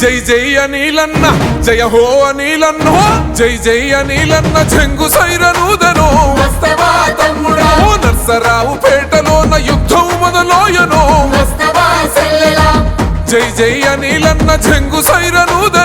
జై జై అనిలన్న జయ హో అనిలన్న జై జై అనిలన్న చెంగు సైరనూదను నర్సరావు పేటలోన యుద్ధం మొదలోయను జై జై అనిలన్న చెంగు సైరనూదను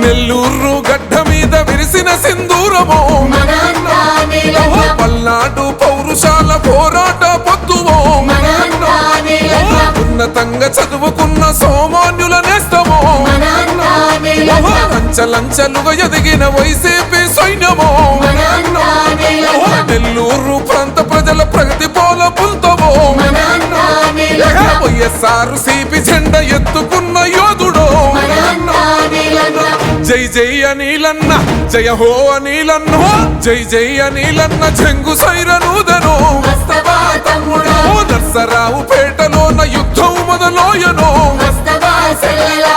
నెల్లూరు గడ్డ మీద విరిసిన సింధూరమో. పల్నాడు పౌరుషాల పోరాట పొత్తువో. ఉన్నతంగా చదువుకున్న సోమాన్యుల నేస్తమో. లంచలుగా ఎదిగిన వైసీపీ సైన్యమో. నెల్లూరు ప్రాంత ప్రజల ప్రగతి పోల పుల్తమో వైఎస్ఆర్ సిపి జెండ ఎత్తుకున్న యోధుడో. జై జై అనిలన్న జయ హో అనిలన్న జై జై అనిలన్న చెంగు సైరనూదను వస్తవా తమ్ముడా? ఓ నర్సరావు పేటలోన యుద్ధం మొదలోయను. వస్తవా సెల్లెలా?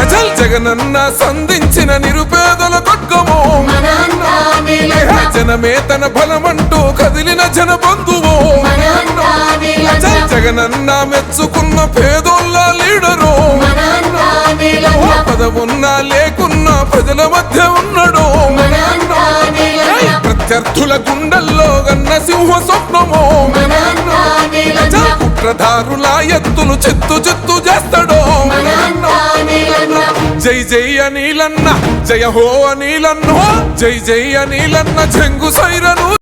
అజల్ జగనన్న సంధించిన నిరుపేదల నీలన్న జనమే తన బలమంటూ కదిలిన జన బంధువు జగనన్న మెచ్చుకున్న పేదోళ్ళ లీడరు. పదవున్నా లేకున్నా ప్రజల మధ్య ఉన్నాడు. ప్రత్యర్థుల గుండెల్లో గన్న సింహ స్వప్నము. కుట్రధారుల ఎత్తులు చిత్తు చిత్తు చేస్తాడు. జై జై అనిలన్న జయ హో అనిలన్న జై జై అనిలన్న చెంగు సైరను